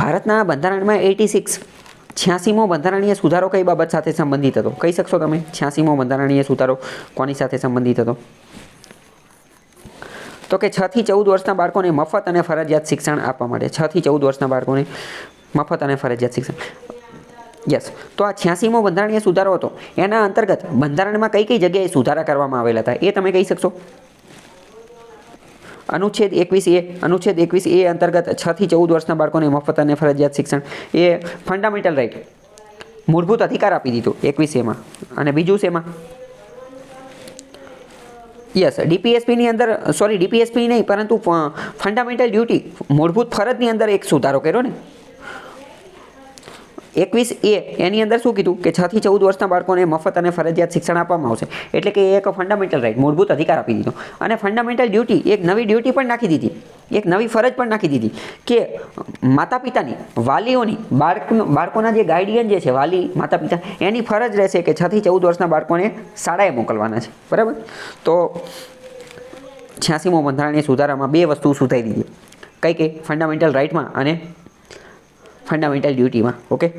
ભારતના બંધારણમાં eighty six છ્યાસીમો બંધારણીય સુધારો કઈ બાબત સાથે સંબંધિત હતો? કહી શકશો તમે? છ્યાસીમો બંધારણીય સુધારો કોની સાથે સંબંધિત હતો? તો કે છ થી ચૌદ વર્ષના બાળકોને મફત અને ફરજિયાત શિક્ષણ આપવા માટે. છ થી ચૌદ વર્ષના બાળકોને મફત અને ફરજિયાત શિક્ષણ. યસ. તો આ છ્યાસીમો બંધારણીય સુધારો હતો. એના અંતર્ગત બંધારણમાં કઈ કઈ જગ્યાએ સુધારા કરવામાં આવેલા હતા? એ તમે કહી શકશો? અનુચ્છેદ એકવીસ એ, અનુચ્છેદ એકવીસ એ અંતર્ગત છ થી ચૌદ વર્ષના બાળકોને મફત અને ફરજિયાત શિક્ષણ. એ ફંડામેન્ટલ રાઈટ મૂળભૂત અધિકાર આપી દીધો એકવીસ એમાં. અને બીજું શેમાં યસ ડીપીએસપીની અંદર સોરી ડીપીએસપી નહીં, પરંતુ ફંડામેન્ટલ ડ્યુટી મૂળભૂત ફરજની અંદર એક સુધારો કર્યો ને. એકવીસ એ એની અંદર શું કીધું? કે છ થી ચૌદ વર્ષના બાળકોને મફત અને ફરજિયાત શિક્ષણ આપવામાં આવશે. એટલે કે એક ફંડામેન્ટલ રાઈટ મૂળભૂત અધિકાર આપી દીધો. અને ફંડામેન્ટલ ડ્યુટી એક નવી ડ્યુટી પણ નાખી દીધી. એક નવી ફરજ પણ નાખી દીધી કે માતા પિતાની વાલીઓની બાળક બાળકોના જે ગાર્ડિયન જે છે, વાલી માતા પિતા એની ફરજ રહેશે કે છ થી ચૌદ વર્ષના બાળકોને શાળાએ મોકલવાના છે. બરાબર? તો છ્યાસીમો બંધારણીય સુધારામાં બે વસ્તુ સુધારી દીધી. કઈ કઈ ફંડામેન્ટલ રાઇટમાં અને ફંડામેન્ટલ ડ્યુટીમાં ઓકે?